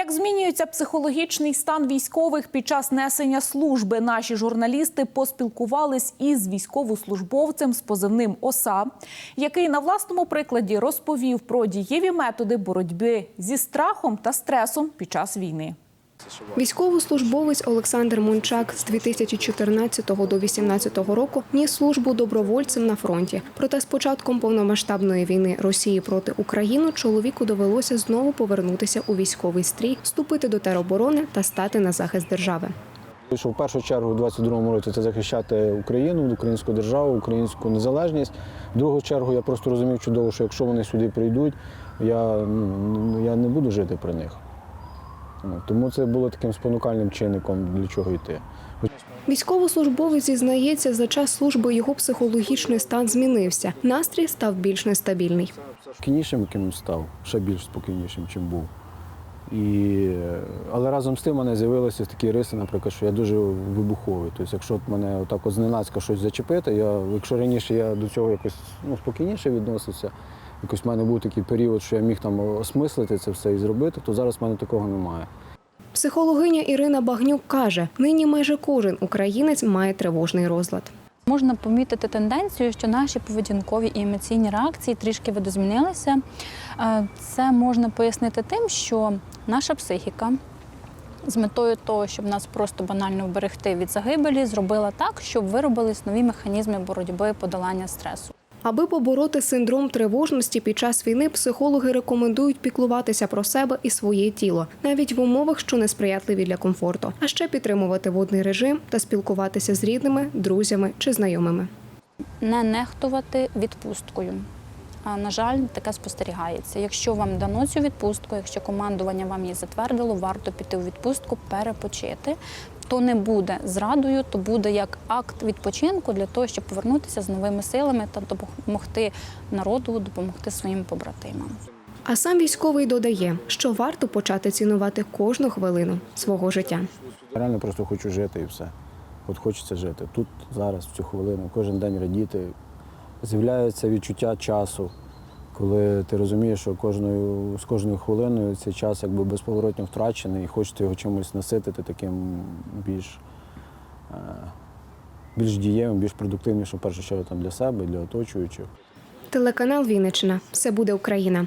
Як змінюється психологічний стан військових під час несення служби, наші журналісти поспілкувались із військовослужбовцем з позивним ОСА, який на власному прикладі розповів про дієві методи боротьби зі страхом та стресом під час війни. Військовослужбовець Олександр Мончак з 2014 до 2018 року ніс службу добровольцем на фронті. Проте з початком повномасштабної війни Росії проти України чоловіку довелося знову повернутися у військовий стрій, вступити до тероборони та стати на захист держави. Що в першу чергу у 22-му році це захищати Україну, українську державу, українську незалежність. В другу чергу я просто розумів чудово, що якщо вони сюди прийдуть, я, ну, я не буду жити при них. Ну, Тому це було таким спонукальним чинником, для чого йти. Військовослужбовець зізнається, за час служби його психологічний стан змінився. Настрій став більш нестабільний. Спокійнішим якимось став, ще більш спокійнішим, чим був. І, але разом з тим в мене з'явилися такі риси, наприклад, що я дуже вибуховий. Тобто, якщо мене отак от зненацька щось зачепити, я, якщо раніше я до цього якось ну, спокійніше відносився, якось в мене був такий період, що я міг там осмислити це все і зробити, то зараз в мене такого немає. Психологиня Ірина Багнюк каже, нині майже кожен українець має тривожний розлад. Можна помітити тенденцію, що наші поведінкові і емоційні реакції трішки видозмінилися. Е, Це можна пояснити тим, що наша психіка з метою того, щоб нас просто банально вберегти від загибелі, зробила так, щоб виробились нові механізми боротьби подолання стресу. Аби побороти синдром тривожності під час війни, психологи рекомендують піклуватися про себе і своє тіло, навіть в умовах, що несприятливі для комфорту, а ще підтримувати водний режим та спілкуватися з рідними, друзями чи знайомими. Не нехтувати відпусткою. А, На жаль, таке спостерігається. Якщо вам дано цю відпустку, якщо командування вам її затвердило, варто піти у відпустку, перепочити. То не буде зрадою, то буде як акт відпочинку для того, щоб повернутися з новими силами та допомогти народу, допомогти своїм побратимам. А сам військовий додає, що варто почати цінувати кожну хвилину свого життя. Я реально просто хочу жити і все. От хочеться жити. Тут, зараз, в цю хвилину, кожен день радіти. З'являється відчуття часу, коли ти розумієш, що кожною, з кожною хвилиною цей час якби безповоротно втрачений і хочеться його чимось наситити таким більш, е, більш дієвим, більш продуктивнішим, в першу чергу там, для себе, для оточуючих. Телеканал Вінниччина. Все буде Україна.